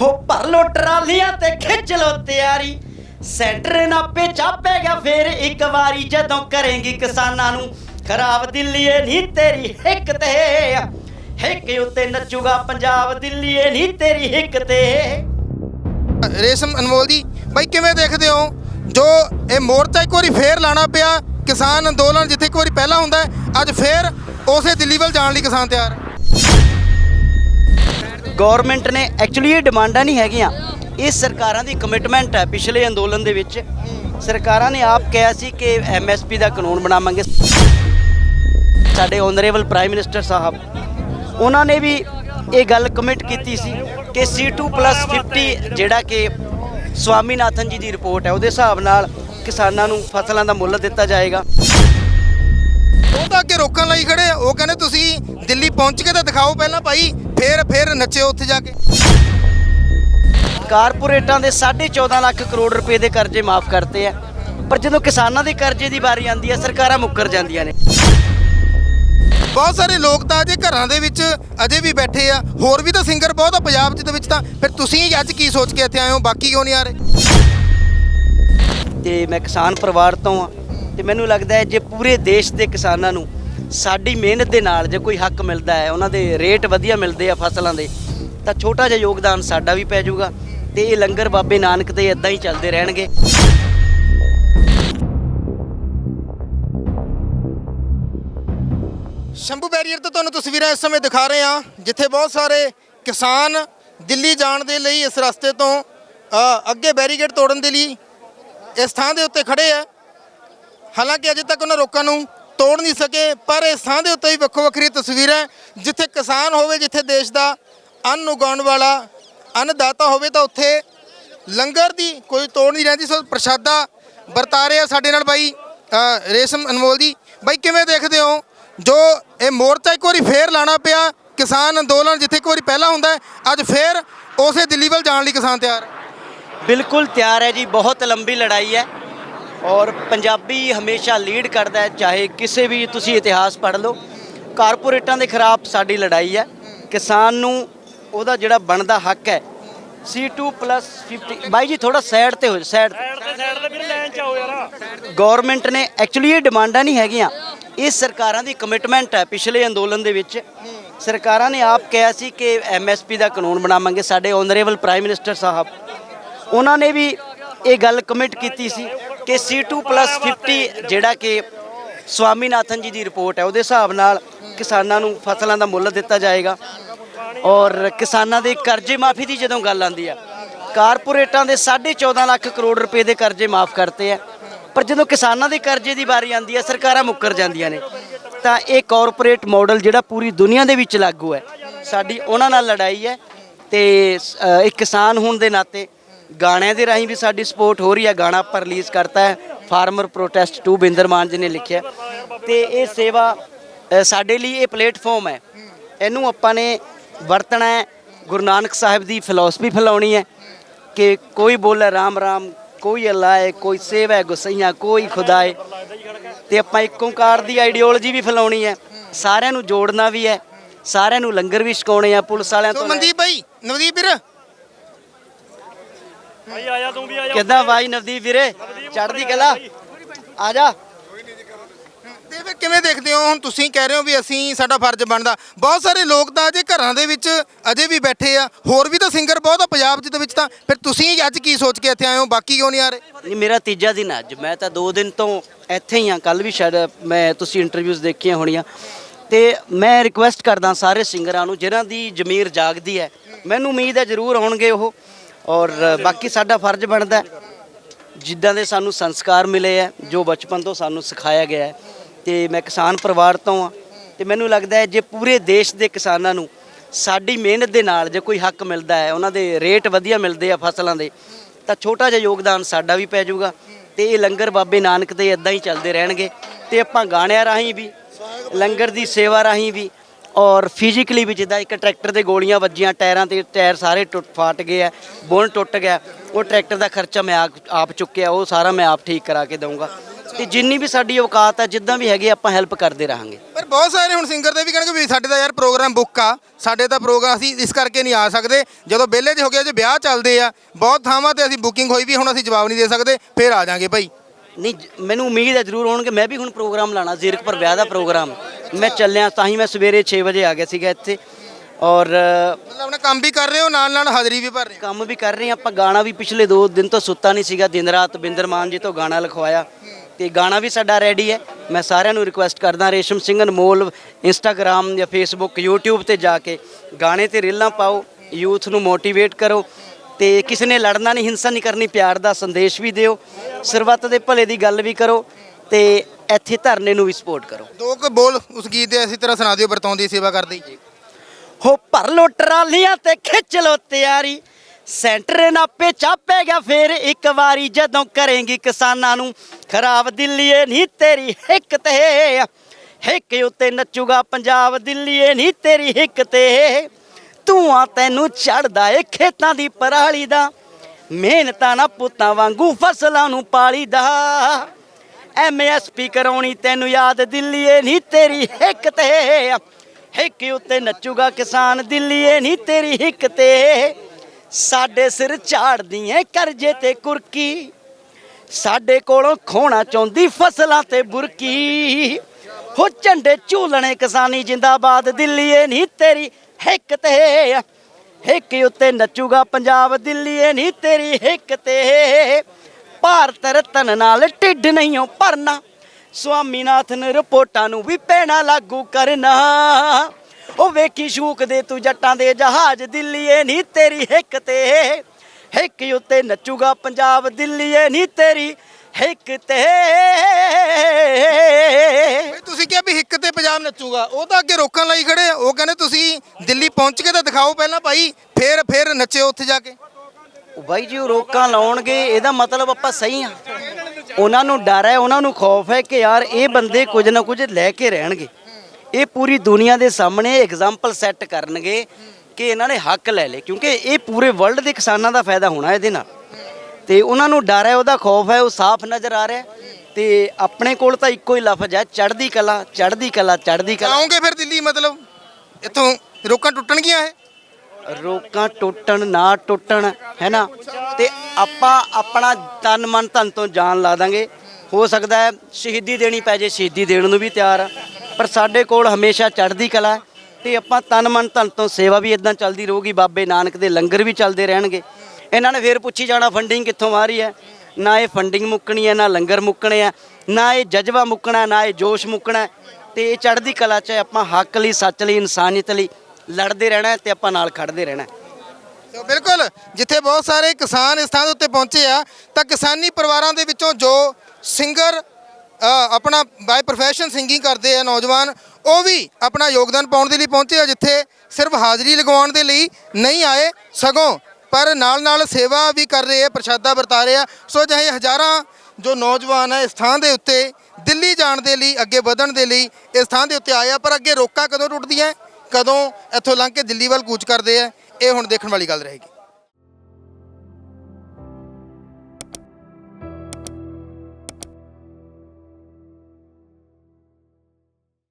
ਹੋ ਭਰ ਲੋ ਟਰਾਲੀਆਂ ਤੇ ਖਿੱਚ ਲੋ ਤਿਆਰੀ। ਸੈਂਟਰ ਨਾਪੇ ਚਾਪੇ ਫੇਰ ਇੱਕ ਵਾਰੀ, ਜਦੋਂ ਕਰੇਂਗੀ ਕਿਸਾਨਾਂ ਨੂੰ, ਖਰਾਬ ਦਿੱਲੀਏ ਨਹੀਂ ਤੇਰੀ ਹਿੱਕ ਤੇ। ਹਿੱਕ ਉੱਤੇ ਨੱਚੂਗਾ ਪੰਜਾਬ, ਦਿੱਲੀਏ ਨਹੀਂ ਤੇਰੀ ਹਿੱਕ ਤੇ। ਰੇਸ਼ਮ, ਅਨਮੋਲ ਜੀ, ਬਾਈ ਕਿਵੇਂ ਦੇਖਦੇ ਹੋ? ਜੋ ਇਹ ਮੋਰਚਾ ਇੱਕ ਵਾਰੀ ਫੇਰ ਲਾਣਾ ਪਿਆ, ਕਿਸਾਨ ਅੰਦੋਲਨ ਜਿੱਥੇ ਇੱਕ ਵਾਰੀ ਪਹਿਲਾਂ ਹੁੰਦਾ ਅੱਜ ਫੇਰ ਉਸੇ ਦਿੱਲੀ ਵੱਲ ਜਾਣ ਲਈ ਕਿਸਾਨ ਤਿਆਰ। ਗਵਰਨਮੈਂਟ ਨੇ ਐਕਚੁਅਲੀ ਇਹ ਡਿਮਾਂਡਾਂ ਨਹੀਂ ਹੈਗੀਆਂ। ਇਹ ਸਰਕਾਰਾਂ ਦੀ ਕਮਿਟਮੈਂਟ ਹੈ ਪਿਛਲੇ ਅੰਦੋਲਨ ਦੇ ਵਿੱਚ। ਸਰਕਾਰਾਂ ਨੇ ਆਪ ਕਿਹਾ ਸੀ ਕਿ ਐਮਐਸਪੀ ਦਾ ਕਾਨੂੰਨ ਬਣਾਵਾਂਗੇ। ਸਾਡੇ ਓਨਰੇਬਲ ਪ੍ਰਾਈਮ ਮਿਨਿਸਟਰ ਸਾਹਿਬ, ਉਹਨਾਂ ਨੇ ਵੀ ਇਹ ਗੱਲ ਕਮਿਟ ਕੀਤੀ ਸੀ ਕਿ C2+50 ਜਿਹੜਾ ਕਿ ਸਵਾਮੀਨਾਥਨ ਜੀ ਦੀ ਰਿਪੋਰਟ ਹੈ, ਉਹਦੇ ਹਿਸਾਬ ਨਾਲ ਕਿਸਾਨਾਂ ਨੂੰ ਫਸਲਾਂ ਦਾ ਮੁੱਲ ਦਿੱਤਾ ਜਾਏਗਾ। ਉਹ ਤਾਂ ਅੱਗੇ ਰੋਕਣ ਲਈ ਖੜੇ ਉਹ ਕਹਿੰਦੇ ਤੁਸੀਂ ਦਿੱਲੀ ਪਹੁੰਚ ਕੇ ਤਾਂ ਦਿਖਾਓ ਪਹਿਲਾਂ ਭਾਈ ਫੇਰ ਫੇਰ ਨੱਚਿਓ ਉੱਥੇ ਜਾ ਕੇ। ਕਾਰਪੋਰੇਟਾਂ ਦੇ 14.5 ਲੱਖ ਕਰੋੜ ਰੁਪਏ ਦੇ ਕਰਜ਼ੇ ਮਾਫ ਕਰਤੇ ਆ। ਪਰ ਜਦੋਂ ਕਿਸਾਨਾਂ ਦੇ ਕਰਜ਼ੇ ਦੀ ਵਾਰੀ ਆਉਂਦੀ ਹੈ ਸਰਕਾਰਾਂ ਮੁੱਕਰ ਜਾਂਦੀਆਂ ਨੇ। ਬਹੁਤ ਸਾਰੇ ਲੋਕ ਤਾਂ ਅਜੇ ਘਰਾਂ ਦੇ ਵਿੱਚ ਅਜੇ ਵੀ ਬੈਠੇ ਆ। ਹੋਰ ਵੀ ਤਾਂ ਸਿੰਗਰ ਬਹੁਤ ਆ ਪੰਜਾਬ ਦੇ ਵਿੱਚ ਤਾਂ। ਫਿਰ ਤੁਸੀਂ ਅੱਜ ਕੀ ਸੋਚ ਕੇ ਇੱਥੇ ਆਏ ਹੋ? ਬਾਕੀ ਕਿਉਂ ਨਹੀਂ ਆ ਰਹੇ? ਤੇ ਮੈਂ ਕਿਸਾਨ ਪਰਿਵਾਰ ਤੋਂ ਆ। ਤੇ ਮੈਨੂੰ ਲੱਗਦਾ ਹੈ ਜੇ ਪੂਰੇ ਦੇਸ਼ ਦੇ ਕਿਸਾਨਾਂ ਨੂੰ ਸਾਡੀ ਮਿਹਨਤ ਦੇ ਨਾਲ ਜੇ ਕੋਈ ਹੱਕ ਮਿਲਦਾ ਹੈ ਉਹਨਾਂ ਦੇ ਰੇਟ ਵਧੀਆ ਮਿਲਦੇ ਆ ਫਸਲਾਂ ਦੇ ਤਾਂ ਛੋਟਾ ਜਿਹਾ ਯੋਗਦਾਨ ਸਾਡਾ ਵੀ ਪੈ ਜਾਊਗਾ ਤੇ ਇਹ ਲੰਗਰ ਬਾਬੇ ਨਾਨਕ ਤੇ ਇਦਾਂ ਹੀ ਚੱਲਦੇ ਰਹਿਣਗੇ। ਸ਼ੰਭੂ ਬੈਰੀਅਰ ਤੋਂ ਤੁਹਾਨੂੰ ਤਸਵੀਰਾਂ ਇਸ ਸਮੇਂ ਦਿਖਾ ਰਹੇ ਹਾਂ ਜਿੱਥੇ ਬਹੁਤ ਸਾਰੇ ਕਿਸਾਨ ਦਿੱਲੀ ਜਾਣ ਦੇ ਲਈ ਇਸ ਰਸਤੇ ਤੋਂ ਅ, ਅੱਗੇ ਬੈਰੀਗੇਡ ਤੋੜਨ ਦੇ ਲਈ ਇਸ ਥਾਂ ਦੇ ਉੱਤੇ ਖੜੇ ਆ। ਹਾਲਾਂਕਿ ਅਜੇ ਤੱਕ ਉਹਨਾਂ ਲੋਕਾਂ ਨੂੰ ਤੋੜ ਨਹੀਂ ਸਕੇ, ਪਰ ਇਸ ਥਾਂ ਦੇ ਉੱਤੇ ਵੀ ਵੱਖੋ ਵੱਖਰੀ ਤਸਵੀਰਾਂ ਜਿੱਥੇ ਕਿਸਾਨ ਹੋਵੇ, ਜਿੱਥੇ ਦੇਸ਼ ਦਾ ਅੰਨ ਉਗਾਉਣ ਵਾਲਾ ਅੰਨਦਾਤਾ ਹੋਵੇ, ਤਾਂ ਉੱਥੇ ਲੰਗਰ ਦੀ ਕੋਈ ਤੋੜ ਨਹੀਂ ਰਹਿੰਦੀ। ਸੋ ਪ੍ਰਸ਼ਾਦਾ ਵਰਤਾ ਰਹੇ ਆ ਸਾਡੇ ਨਾਲ ਬਾਈ ਰੇਸ਼ਮ ਅਨਮੋਲ ਜੀ। ਬਾਈ, ਕਿਵੇਂ ਦੇਖਦੇ ਹੋ? ਜੋ ਇਹ ਮੋਰਚਾ ਇੱਕ ਵਾਰੀ ਫੇਰ ਲਾਣਾ ਪਿਆ, ਕਿਸਾਨ ਅੰਦੋਲਨ ਜਿੱਥੇ ਇੱਕ ਵਾਰੀ ਪਹਿਲਾਂ ਹੁੰਦਾ ਅੱਜ ਫੇਰ ਉਸੇ ਦਿੱਲੀ ਵੱਲ ਜਾਣ ਲਈ ਕਿਸਾਨ ਤਿਆਰ ਬਿਲਕੁਲ ਤਿਆਰ ਹੈ ਜੀ, ਬਹੁਤ ਲੰਬੀ ਲੜਾਈ ਹੈ। ਔਰ ਪੰਜਾਬੀ ਹਮੇਸ਼ਾ ਲੀਡ ਕਰਦਾ ਹੈ ਚਾਹੇ ਕਿਸੇ ਵੀ ਤੁਸੀਂ ਇਤਿਹਾਸ ਪੜ੍ਹ ਲਓ। ਕਾਰਪੋਰੇਟਾਂ ਦੇ ਖਿਲਾਫ ਸਾਡੀ ਲੜਾਈ ਹੈ। ਕਿਸਾਨ ਨੂੰ ਉਹਦਾ ਜਿਹੜਾ ਬਣਦਾ ਹੱਕ ਹੈ C2+50 ਬਾਈ ਜੀ ਥੋੜਾ ਸਾਈਡ ਤੇ ਹੋ ਸਾਈਡ ਸਾਈਡ ਤੇ ਸਾਈਡ ਤੇ ਵੀਰੇ ਲਾਈਨ ਚ ਆਓ ਯਾਰ। ਗਵਰਨਮੈਂਟ ਨੇ ਐਕਚੁਅਲੀ ਇਹ ਡਿਮਾਂਡਾਂ ਨਹੀਂ ਹੈਗੀਆਂ। ਇਹ ਸਰਕਾਰਾਂ ਦੀ ਕਮਿਟਮੈਂਟ ਹੈ ਪਿਛਲੇ ਅੰਦੋਲਨ ਦੇ ਵਿੱਚ। ਸਰਕਾਰਾਂ ਨੇ ਆਪ ਕਿਹਾ ਸੀ ਕਿ ਐਮਐਸਪੀ ਦਾ ਕਾਨੂੰਨ ਬਣਾਵਾਂਗੇ ਸਾਡੇ ਓਨਰੇਬਲ ਪ੍ਰਾਈਮ ਮਿਨਿਸਟਰ ਸਾਹਿਬ। ਉਹਨਾਂ ਨੇ ਵੀ ਇਹ ਗੱਲ ਕਮਿਟ ਕੀਤੀ ਸੀ। ਕਿ C2+50 ਜਿਹੜਾ ਕਿ ਸਵਾਮੀਨਾਥਨ ਜੀ ਦੀ ਰਿਪੋਰਟ ਹੈ ਉਹਦੇ ਹਿਸਾਬ ਨਾਲ ਕਿਸਾਨਾਂ ਨੂੰ ਫਸਲਾਂ ਦਾ ਮੁੱਲ ਦਿੱਤਾ ਜਾਏਗਾ ਔਰ ਕਿਸਾਨਾਂ ਦੇ ਕਰਜ਼ੇ ਮਾਫੀ ਦੀ ਜਦੋਂ ਗੱਲ ਆਉਂਦੀ ਆ ਕਾਰਪੋਰੇਟਾਂ ਦੇ 14.5 ਲੱਖ ਕਰੋੜ ਰੁਪਏ ਦੇ ਕਰਜ਼ੇ ਮਾਫ ਕਰਤੇ ਆ ਪਰ ਜਦੋਂ ਕਿਸਾਨਾਂ ਦੇ ਕਰਜ਼ੇ ਦੀ ਵਾਰੀ ਆਉਂਦੀ ਹੈ ਸਰਕਾਰਾਂ ਮੁੱਕਰ ਜਾਂਦੀਆਂ ਨੇ ਤਾਂ ਇਹ ਕਾਰਪੋਰੇਟ ਮਾਡਲ ਜਿਹੜਾ ਪੂਰੀ ਦੁਨੀਆ ਦੇ ਵਿੱਚ ਲਾਗੂ ਹੈ ਸਾਡੀ ਉਹਨਾਂ ਨਾਲ ਲੜਾਈ ਹੈ ਤੇ ਅ, ਇੱਕ ਕਿਸਾਨ ਹੋਣ ਦੇ ਨਾਤੇ ਗਾਣਿਆਂ ਦੇ ਰਾਹੀਂ ਵੀ ਸਾਡੀ ਸਪੋਰਟ ਹੋ ਰਹੀ ਹੈ ਗਾਣਾ ਆਪਾਂ ਰਿਲੀਜ਼ ਕਰਤਾ ਹੈ ਫਾਰਮਰ ਪ੍ਰੋਟੈਸਟ 2 ਬਿੰਦਰ ਮਾਨ ਜੀ ਨੇ ਲਿਖਿਆ ਤੇ ਇਹ ਸੇਵਾ ਅ, ਸਾਡੇ ਲਈ ਇਹ ਪਲੇਟਫਾਰਮ ਹੈ। ਇਹਨੂੰ ਆਪਾਂ ਨੇ ਵਰਤਣਾ ਹੈ ਗੁਰੂ ਨਾਨਕ ਸਾਹਿਬ ਦੀ ਫਿਲਾਸਫੀ ਫੈਲਾਉਣੀ ਹੈ ਕਿ ਕੋਈ ਬੋਲੇ ਰਾਮ ਰਾਮ ਕੋਈ ਅੱਲਾ ਹੈ ਕੋਈ ਸੇਵਾ ਹੈ ਗੁਸਈਆਂ ਕੋਈ ਖੁਦਾ ਹੈ ਤੇ ਆਪਾਂ ਇੱਕ ਓੰਕਾਰ ਦੀ ਆਈਡੀਓਲੋਜੀ ਵੀ ਫੈਲਾਉਣੀ ਹੈ। ਸਾਰਿਆਂ ਨੂੰ ਜੋੜਨਾ ਵੀ ਹੈ ਸਾਰਿਆਂ ਨੂੰ ਲੰਗਰ ਵੀ ਛਕਾਉਣੇ ਆ ਪੁਲਿਸ ਵਾਲਿਆਂ ਸੋ ਤੋਂ ਲੈ- ਮਨਦੀਪ ਭਾਈ ਨਵਦੀਪ ਵੀਰ। ਭਾਈ ਆਇਆ ਤੂੰ ਵੀ ਆਇਆ ਕਿੱਦਾਂ ਬਾਈ ਨਵਦੀਪ ਵੀਰੇ? ਚੜ੍ਹਦੀ ਕਲਾ। ਆ ਜਾ। ਤੇ ਫਿਰ ਕਿਵੇਂ ਦੇਖਦੇ ਹੋ? ਹੁਣ ਤੁਸੀਂ ਕਹਿ ਰਹੇ ਹੋ ਵੀ ਅਸੀਂ ਸਾਡਾ ਫਰਜ਼ ਬਣਦਾ। ਬਹੁਤ ਸਾਰੇ ਲੋਕ ਤਾਂ ਅਜੇ ਘਰਾਂ ਦੇ ਵਿੱਚ ਅਜੇ ਵੀ ਬੈਠੇ ਆ ਹੋਰ ਵੀ ਤਾਂ ਸਿੰਗਰ ਬਹੁਤ ਆ ਪੰਜਾਬ 'ਚ ਦੇ ਵਿੱਚ ਤਾਂ। ਫਿਰ ਤੁਸੀਂ ਅੱਜ ਕੀ ਸੋਚ ਕੇ ਇੱਥੇ ਆਏ ਹੋ? ਬਾਕੀ ਕਿਉਂ ਨਹੀਂ ਆ ਰਹੇ? ਇਹ ਮੇਰਾ ਤੀਜਾ ਦਿਨ ਹੈ ਅੱਜ। ਮੈਂ ਤਾਂ 2 ਦਿਨ ਤੋਂ ਇੱਥੇ ਹੀ ਹਾਂ ਕੱਲ ਵੀ ਸ਼ਾਇਦ ਮੈਂ ਤੁਸੀਂ ਇੰਟਰਵਿਊਜ਼ ਦੇਖੀਆਂ ਹੋਣੀਆਂ। ਤੇ ਮੈਂ ਰਿਕੁਐਸਟ ਕਰਦਾ ਸਾਰੇ ਸਿੰਗਰਾਂ ਨੂੰ ਜਿਨ੍ਹਾਂ ਦੀ ਜ਼ਮੀਰ ਜਾਗਦੀ ਹੈ। ਮੈਨੂੰ ਉਮੀਦ ਹੈ ਜ਼ਰੂਰ ਆਉਣਗੇ ਉਹ। ਔਰ ਬਾਕੀ ਸਾਡਾ ਫਰਜ਼ ਬਣਦਾ ਜਿੱਦਾਂ ਦੇ ਸਾਨੂੰ ਸੰਸਕਾਰ ਮਿਲੇ ਹੈ, ਜੋ ਬਚਪਨ ਤੋਂ ਸਾਨੂੰ ਸਿਖਾਇਆ ਗਿਆ ਹੈ, ਤੇ ਮੈਂ ਕਿਸਾਨ ਪਰਿਵਾਰ ਤੋਂ ਆ ਤੇ ਮੈਨੂੰ ਲੱਗਦਾ ਹੈ ਜੇ ਪੂਰੇ ਦੇਸ਼ ਦੇ ਕਿਸਾਨਾਂ ਨੂੰ ਸਾਡੀ ਮਿਹਨਤ ਦੇ ਨਾਲ ਜੇ ਕੋਈ ਹੱਕ ਮਿਲਦਾ ਹੈ, ਉਹਨਾਂ ਦੇ ਰੇਟ ਵਧੀਆ ਮਿਲਦੇ ਆ ਫਸਲਾਂ ਦੇ, ਤਾਂ ਛੋਟਾ ਜਿਹਾ ਯੋਗਦਾਨ ਸਾਡਾ ਵੀ ਪੈ ਜਾਊਗਾ, ਤੇ ਇਹ ਲੰਗਰ ਬਾਬੇ ਨਾਨਕ ਦੇ ਇਦਾਂ ਹੀ ਚੱਲਦੇ ਰਹਿਣਗੇ, ਤੇ ਆਪਾਂ ਗਾਣਿਆਂ ਰਾਹੀਂ ਵੀ, ਲੰਗਰ ਦੀ ਸੇਵਾ ਰਾਹੀਂ ਵੀ ਔਰ ਫਿਜ਼ੀਕਲੀ ਵੀ ਜਿੱਦਾਂ ਇੱਕ ਟਰੈਕਟਰ ਦੇ ਗੋਲੀਆਂ ਵੱਜੀਆਂ ਟਾਇਰਾਂ ਤੇ ਟਾਇਰ ਸਾਰੇ ਟੁੱਟ ਫਾਟ ਗਏ ਆ ਬੋਨ ਟੁੱਟ ਗਿਆ ਉਹ ਟਰੈਕਟਰ ਦਾ ਖਰਚਾ ਮੈਂ ਆਪ- ਚੁੱਕਿਆ ਉਹ ਸਾਰਾ ਮੈਂ ਆਪ ਠੀਕ ਕਰਾ ਕੇ ਦਊਂਗਾ। ਤੇ ਜਿੰਨੀ ਵੀ ਸਾਡੀ ਔਕਾਤ ਹੈ ਜਿੱਦਾਂ ਵੀ ਹੈਗੇ ਆਪਾਂ ਹੈਲਪ ਕਰਦੇ ਰਹਾਂਗੇ। ਪਰ ਬਹੁਤ ਸਾਰੇ ਹੁਣ ਸਿੰਗਰ ਦੇ ਵੀ ਕਹਿਣਗੇ ਵੀ ਸਾਡੇ ਤਾਂ ਯਾਰ ਪ੍ਰੋਗਰਾਮ ਬੁੱਕ ਆ ਸਾਡੇ ਤਾਂ ਪ੍ਰੋਗਰਾਮ ਅਸੀਂ ਇਸ ਕਰਕੇ ਨਹੀਂ ਆ ਸਕਦੇ ਜਦੋਂ ਵਿਹਲੇ 'ਚ ਹੋ ਗਿਆ ਜੇ ਵਿਆਹ ਚੱਲਦੇ ਆ ਬਹੁਤ ਥਾਵਾਂ ਤੇ ਅਸੀਂ ਬੁਕਿੰਗ ਹੋਈ ਵੀ ਹੁਣ ਅਸੀਂ ਜਵਾਬ ਨਹੀਂ ਦੇ ਸਕਦੇ ਫੇਰ ਆ ਜਾਾਂਗੇ ਭਾਈ। ਨਹੀਂ ਮੈਨੂੰ ਉਮੀਦ ਹੈ ਜ਼ਰੂਰ ਹੋਣਗੇ ਮੈਂ ਵੀ ਹੁਣ ਪ੍ਰੋਗਰਾਮ ਲਾਣਾ ਜ਼ੀਰਕਪੁਰ ਵਿਆਹ ਦਾ ਪ੍ਰੋਗਰਾਮ ਮੈਂ ਚੱਲਿਆ ਤਾਂ ਹੀ ਮੈਂ ਸਵੇਰੇ 6 ਵਜੇ ਆ ਗਿਆ ਸੀਗਾ ਇੱਥੇ। ਔਰ ਮਤਲਬ ਆਪਣਾ ਕੰਮ ਵੀ ਕਰ ਰਹੇ ਹੋ ਨਾਲ ਨਾਲ ਹਾਜ਼ਰੀ ਵੀ ਭਰ ਰਹੇ ਹੋ? ਕੰਮ ਵੀ ਕਰ ਰਹੇ ਹਾਂ। ਆਪਾਂ ਗਾਣਾ ਵੀ ਪਿਛਲੇ 2 ਦਿਨ ਤੋਂ ਸੁੱਤਾ ਨਹੀਂ ਸੀਗਾ। ਦਿਨ ਰਾਤ ਬਿੰਦਰ ਮਾਨ ਜੀ ਤੋਂ ਗਾਣਾ ਲਿਖਵਾਇਆ। ਤੇ ਗਾਣਾ ਵੀ ਸਾਡਾ ਰੈਡੀ ਹੈ। ਮੈਂ ਸਾਰਿਆਂ ਨੂੰ ਰਿਕੁਐਸਟ ਕਰਦਾ ਰੇਸ਼ਮ ਸਿੰਘ ਅਨਮੋਲ ਇੰਸਟਾਗ੍ਰam ਜਾਂ ਫੇਸਬੁੱਕ YouTube ਤੇ ਜਾ ਕੇ ਗਾਣੇ ਤੇ ਰੀਲਾਂ ਪਾਓ। ਯੂਥ ਨੂੰ ਮੋਟੀਵੇਟ ਕਰੋ। ਤੇ ਕਿਸੇ ਨੇ ਲੜਨਾ ਨਹੀਂ ਹਿੰਸਾ ਨਹੀਂ ਕਰਨੀ ਪਿਆਰ ਦਾ ਸੰਦੇਸ਼ ਵੀ ਦਿਓ। ਸਰਬੱਤ ਦੇ ਭਲੇ ਦੀ ਗੱਲ ਵੀ ਕਰੋ। ਤੇ ਇੱਥੇ ਧਰਨੇ ਨੂੰ ਵੀ ਸਪੋਰਟ ਕਰੋ। ਦੋ ਕੁ ਬੋਲ ਉਸ ਗੀਤ ਦੇ ਇਸੇ ਤਰ੍ਹਾਂ ਸੁਣਾ ਦਿਓ ਵਰਤੋਂ ਦੀ ਸੇਵਾ ਕਰਦੇ ਜੀ ਹੋ ਭਰ ਲੋ ਟਰਾਲੀਆਂ ਤੇ ਖਿੱਚ ਲੋ ਤਿਆਰੀ। ਸੈਂਟਰ ਨਾਪੇ ਚਾਪੇਗਾ ਫੇਰ ਇੱਕ ਵਾਰੀ ਜਦੋਂ ਕਰੇਂਗੀ ਕਿਸਾਨਾਂ ਨੂੰ ਖਰਾਬ ਦਿੱਲੀਏ ਨਹੀਂ ਤੇਰੀ ਹਿੱਕ ਤੇ। ਹਿੱਕ ਉਤੇ ਨੱਚੂਗਾ ਪੰਜਾਬ ਦਿੱਲੀਏ ਨਹੀਂ ਤੇਰੀ ਹਿੱਕ ਤੇ। ਧੂਆਂ ਤੈਨੂੰ ਚੜਦਾ ਏ ਖੇਤਾਂ ਦੀ ਪਰਾਲੀ ਦਾ ਮਿਹਨਤਾਂ ਨਾ ਪੁੱਤਾਂ ਵਾਂਗੂ ਫਸਲਾਂ ਨੂੰ ਪਾਲੀਦਾ ਐਮਐਸਪੀ ਕਰਾਉਣੀ ਤੈਨੂੰ ਯਾਦ, ਦਿੱਲੀਏ ਨਹੀਂ ਤੇਰੀ ਹਿੱਕ ਤੇ। ਹਿੱਕ ਉੱਤੇ ਨੱਚੂਗਾ ਕਿਸਾਨ, ਦਿੱਲੀਏ ਨਹੀਂ ਤੇਰੀ ਹਿੱਕ ਤੇ। ਸਾਡੇ ਸਿਰ ਝਾੜਦੀ ਐ ਕਰਜ਼ੇ ਤੇ ਕੁਰਕੀ। ਸਾਡੇ ਕੋਲੋਂ ਖੋਣਾ ਚਾਹੁੰਦੀ ਫਸਲਾਂ ਤੇ ਬੁਰਕੀ। ਹੋ ਝੰਡੇ ਝੂਲਣੇ ਕਿਸਾਨੀ ਜਿੰਦਾਬਾਦ, ਦਿੱਲੀਏ ਨਹੀਂ ਤੇਰੀ ਹਿੱਕ ਤੇ। ਹਿੱਕ ਉੱਤੇ ਨੱਚੂਗਾ ਪੰਜਾਬ, ਦਿੱਲੀਏ ਨਹੀਂ ਤੇਰੀ ਹਿੱਕ ਤੇ। ਭਾਰਤ ਰਤਨ ਨਾਲ ਢਿੱਡ ਨਹੀਂ ਓ ਭਰਨਾ ਸਵਾਮੀਨਾਥਨ ਰਿਪੋਰਟਾਂ ਨੂੰ ਵੀ ਪੈਣਾ ਲਾਗੂ ਕਰਨਾ। ਉਹ ਵੇਖੀ ਸ਼ੂਕ ਦੇ ਤੂੰ ਜੱਟਾਂ ਦੇ ਜਹਾਜ਼ ਦਿੱਲੀਏ ਨਹੀਂ ਤੇਰੀ ਹਿੱਕ ਤੇ। ਹਿੱਕ ਉੱਤੇ ਨੱਚੂਗਾ ਪੰਜਾਬ ਦਿੱਲੀਏ ਨਹੀਂ ਤੇਰੀ ਹਿੱਕ ਤੇ। ਬਈ ਤੁਸੀਂ ਕਿਹਾ ਵੀ ਹਿੱਕ ਤੇ ਪੰਜਾਬ ਨੱਚੂਗਾ, ਉਹ ਤਾਂ ਅੱਗੇ ਰੋਕਣ ਲਈ ਖੜੇ ਆ। ਉਹ ਕਹਿੰਦੇ ਤੁਸੀਂ ਦਿੱਲੀ ਪਹੁੰਚ ਕੇ ਤਾਂ ਦਿਖਾਓ ਪਹਿਲਾਂ ਭਾਈ, ਫੇਰ ਫੇਰ ਨੱਚਿਓ ਉੱਥੇ ਜਾ ਕੇ। ਉਹ ਬਾਈ ਜੀ, ਉਹ ਰੋਕਾਂ ਲਾਉਣਗੇ, ਇਹਦਾ ਮਤਲਬ ਆਪਾਂ ਸਹੀ ਆ। ਉਹਨਾਂ ਨੂੰ ਡਰ ਹੈ, ਉਹਨਾਂ ਨੂੰ ਖੌਫ ਹੈ ਕਿ ਯਾਰ ਇਹ ਬੰਦੇ ਕੁਝ ਨਾ ਕੁਝ ਲੈ ਕੇ ਰਹਿਣਗੇ। ਇਹ ਪੂਰੀ ਦੁਨੀਆ ਦੇ ਸਾਹਮਣੇ ਐਗਜ਼ਾਮਪਲ ਸੈੱਟ ਕਰਨਗੇ ਕਿ ਇਹਨਾਂ ਨੇ ਹੱਕ ਲੈ ਲਏ, ਕਿਉਂਕਿ ਇਹ ਪੂਰੇ ਵਰਲਡ ਦੇ ਕਿਸਾਨਾਂ ਦਾ ਫਾਇਦਾ ਹੋਣਾ ਇਹਦੇ ਨਾਲ। ਤੇ ਉਹਨਾਂ ਨੂੰ ਡਰ ਹੈ, ਉਹਦਾ ਖੌਫ ਹੈ, ਉਹ ਸਾਫ਼ ਨਜ਼ਰ ਆ ਰਿਹਾ ਹੈ। ਤੇ ਆਪਣੇ ਕੋਲ ਤਾਂ ਇੱਕੋ ਹੀ ਲਫ਼ਜ਼ ਹੈ, ਚੜ੍ਹਦੀ ਕਲਾ ਚੜ੍ਹਦੀ ਕਲਾ ਚੜ੍ਹਦੀ ਕਲਾ। ਆਉਂਗੇ ਫਿਰ ਦਿੱਲੀ ਮਤਲਬ? ਇੱਥੋਂ ਰੋਕਾਂ ਟੁੱਟਣਗੀਆਂ ਇਹ? ਰੋਕਾਂ ਟੁੱਟਣ, ਨਾ ਟੁੱਟਣ, ਹੈ ਨਾ? ਤੇ ਆਪਾਂ ਆਪਣਾ ਤਨ ਮਨ ਧਨ ਤੋਂ ਜਾਨ ਲਾ ਦਾਂਗੇ। ਹੋ ਸਕਦਾ ਹੈ ਸ਼ਹੀਦੀ ਦੇਣੀ ਪੈ ਜੇ, ਸ਼ਹੀਦੀ ਦੇਣ ਨੂੰ ਵੀ ਤਿਆਰ ਆ। ਪਰ ਸਾਡੇ ਕੋਲ ਹਮੇਸ਼ਾ ਚੜ੍ਹਦੀ ਕਲਾ ਹੈ ਤੇ ਆਪਾਂ ਤਨ ਮਨ ਧਨ ਤੋਂ ਸੇਵਾ ਵੀ ਇਦਾਂ ਚੱਲਦੀ ਰਹੂਗੀ। ਬਾਬੇ ਨਾਨਕ ਦੇ ਲੰਗਰ ਵੀ ਚੱਲਦੇ ਰਹਿਣਗੇ। ਇਹਨਾਂ ਨੇ ਫੇਰ ਪੁੱਛੀ ਜਾਣਾ ਫੰਡਿੰਗ ਕਿੱਥੋਂ ਆ ਰਹੀ ਹੈ? ਨਾ ਇਹ ਫੰਡਿੰਗ ਮੁੱਕਣੀ ਹੈ, ਨਾ ਲੰਗਰ ਮੁੱਕਣੇ ਆ, ਨਾ ਇਹ ਜਜ਼ਬਾ ਮੁੱਕਣਾ, ਨਾ ਇਹ ਜੋਸ਼ ਮੁੱਕਣਾ। ਹੈ। ਤੇ ਇਹ ਚੜ੍ਹਦੀ ਕਲਾ 'ਚ ਆਪਾਂ ਹੱਕ ਲਈ, ਸੱਚ ਲਈ, ਇਨਸਾਨੀਅਤ ਲਈ ਲੜਦੇ ਰਹਿਣਾ ਹੈ ਤੇ ਆਪਾਂ ਨਾਲ ਖੜਦੇ ਰਹਿਣਾ ਸੋ ਬਿਲਕੁਲ, ਜਿੱਥੇ ਬਹੁਤ ਸਾਰੇ ਕਿਸਾਨ ਇਸ ਥਾਂ ਦੇ ਉੱਤੇ ਪਹੁੰਚੇ ਆ, ਤਾਂ ਕਿਸਾਨੀ ਪਰਿਵਾਰਾਂ ਦੇ ਵਿੱਚੋਂ ਜੋ ਸਿੰਗਰ ਆਪਣਾ ਬਾਈ ਪ੍ਰੋਫੈਸ਼ਨ ਸਿੰਗਿੰਗ ਕਰਦੇ ਆ ਨੌਜਵਾਨ, ਉਹ ਵੀ ਆਪਣਾ ਯੋਗਦਾਨ ਪਾਉਣ ਦੇ ਲਈ ਪਹੁੰਚੇ ਆ, ਜਿੱਥੇ ਸਿਰਫ ਹਾਜ਼ਰੀ ਲਗਾਉਣ ਦੇ ਲਈ ਨਹੀਂ ਆਏ ਸਗੋਂ, ਪਰ ਨਾਲ ਨਾਲ ਸੇਵਾ ਵੀ ਕਰ ਰਹੇ ਆ, ਪ੍ਰਸ਼ਾਦਾ ਵਰਤਾ ਰਹੇ ਆ। ਸੋ ਜਿਹੇ ਹਜ਼ਾਰਾਂ ਜੋ ਨੌਜਵਾਨ ਹੈ ਇਸ ਥਾਂ ਦੇ ਉੱਤੇ ਦਿੱਲੀ ਜਾਣ ਦੇ ਲਈ, ਅੱਗੇ ਵਧਣ ਦੇ ਲਈ ਇਸ ਥਾਂ ਦੇ ਉੱਤੇ ਆਏ ਆ, ਪਰ ਅੱਗੇ ਰੋਕਾਂ ਕਦੋਂ ਟੁੱਟਦੀਆਂ? ਕਦੋਂ ਇੱਥੋਂ ਲੰਘ ਕੇ ਦਿੱਲੀ ਵੱਲ ਕੂਚ ਕਰਦੇ ਆ, ਇਹ ਹੁਣ ਦੇਖਣ ਵਾਲੀ ਗੱਲ ਰਹੇਗੀ।